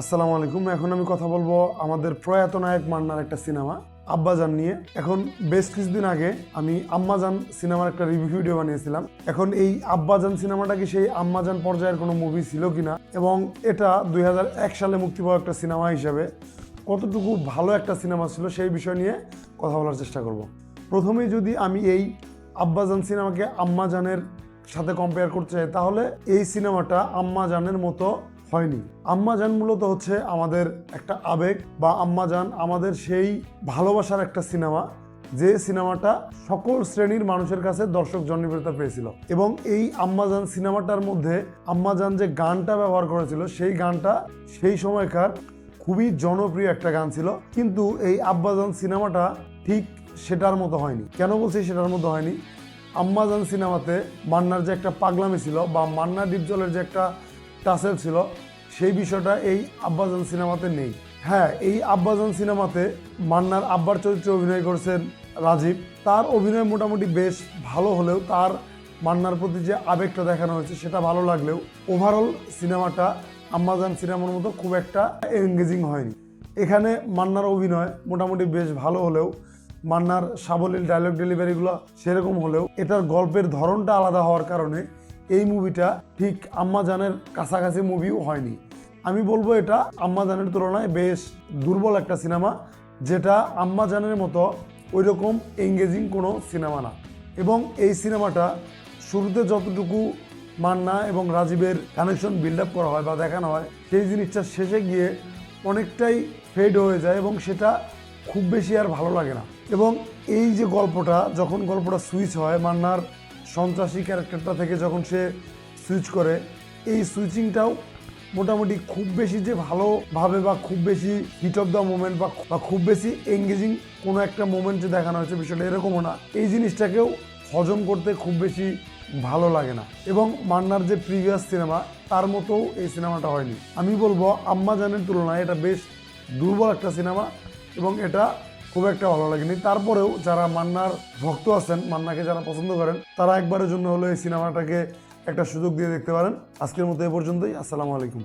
আসসালামু আলাইকুম। এখন আমি কথা বলব আমাদের প্রয়াত নায়ক মান্নার একটা সিনেমা, আব্বাজান নিয়ে। এখন বেশ কিছুদিন আগে আমি আম্মাজান সিনেমার একটা রিভিউ ভিডিও বানিয়েছিলাম। এখন এই আব্বাজান সিনেমাটা কি সেই আম্মাজান পর্যায়ের কোনো মুভি ছিল কিনা? এবং এটা দুই হাজার এক সালে মুক্তি পাওয়া একটা সিনেমা হিসাবে কতটুকু ভালো একটা সিনেমা ছিল সেই বিষয় নিয়ে কথা বলার চেষ্টা করব। প্রথমেই যদি আমি এই আব্বাজান সিনেমাকে আম্মাজানের সাথে কম্পেয়ার করতে চাই তাহলে এই সিনেমাটা আম্মাজানের মতো হয়নি। আম্মাজান মূলত হচ্ছে আমাদের একটা আবেগ বা আম্মাজান আমাদের সেই ভালোবাসার একটা সিনেমা, যে সিনেমাটা সকল শ্রেণির মানুষের কাছে দর্শক জনপ্রিয়তা পেয়েছিল। এবং এই আম্মাজান সিনেমাটার মধ্যে আম্মাজান যে গানটা ব্যবহার করেছিল, সেই গানটা সেই সময়কার খুবই জনপ্রিয় একটা গান ছিল। কিন্তু এই আব্বাজান সিনেমাটা ঠিক সেটার মতো হয়নি। কেন বলছি সেটার মতো হয়নি? আম্মাজান সিনেমাতে মান্নার যে একটা পাগলামি ছিল বা মান্না ডিপজলের যে একটা টাসেল ছিল, সেই বিষয়টা এই আব্বাজান সিনেমাতে নেই। হ্যাঁ এই আব্বাজান সিনেমাতে মান্নার আব্বার চরিত্রে অভিনয় করেছেন রাজীব। তার অভিনয় মোটামুটি বেশ ভালো হলেও তার মান্নার প্রতি যে আবেগটা দেখানো হয়েছে, সেটা ভালো লাগলেও ওভারঅল সিনেমাটা আম্মাজান সিনেমার মতো খুব একটা এঙ্গেজিং হয়নি। এখানে মান্নার অভিনয় মোটামুটি বেশ ভালো হলেও, মান্নার সাবলীল ডায়লগ ডেলিভারিগুলো সেরকম হলেও, এটার গল্পের ধরনটা আলাদা হওয়ার কারণে এই মুভিটা ঠিক আম্মাজানের কাছাকাছি মুভিও হয়নি। আমি বলব এটা আম্মাজানের তুলনায় বেশ দুর্বল একটা সিনেমা যেটা আম্মাজানের মতো ওই রকম এঙ্গেজিং কোনো সিনেমা না। এবং এই সিনেমাটা শুরুতে যতটুকু মান্না এবং রাজীবের কানেকশন বিল্ড আপ করা হয় বা দেখানো হয়, সেই জিনিসটা শেষে গিয়ে অনেকটাই ফেড হয়ে যায় এবং সেটা খুব বেশি আর ভালো লাগে না। এবং এই যে গল্পটা, যখন গল্পটা সুইচ হয় মান্নার সন্ত্রাসী ক্যারেক্টারটা থেকে যখন সে সুইচ করে, এই সুইচিংটাও মোটামুটি খুব বেশি যে ভালোভাবে বা খুব বেশি হিট অফ দ্য মোমেন্ট বা খুব বেশি এঙ্গেজিং কোনো একটা মোমেন্ট দেখানো হয়েছে বিষয়টা এরকমও না। এই জিনিসটাকেও হজম করতে খুব বেশি ভালো লাগে না। এবং মান্নার যে প্রিভিয়াস সিনেমা তার মতো এই সিনেমাটা হয়নি। আমি বলব আম্মা জানের তুলনায় এটা বেশ দুর্বল একটা সিনেমা এবং এটা খুব একটা ভালো লাগেনি। তারপরেও যারা মান্নার ভক্ত আছেন, মান্নাকে যারা পছন্দ করেন, তারা একবারের জন্য হলো এই সিনেমাটাকে একটা সুযোগ দিয়ে দেখতে পারেন। আজকের মতো এ পর্যন্তই। আসসালামু আলাইকুম।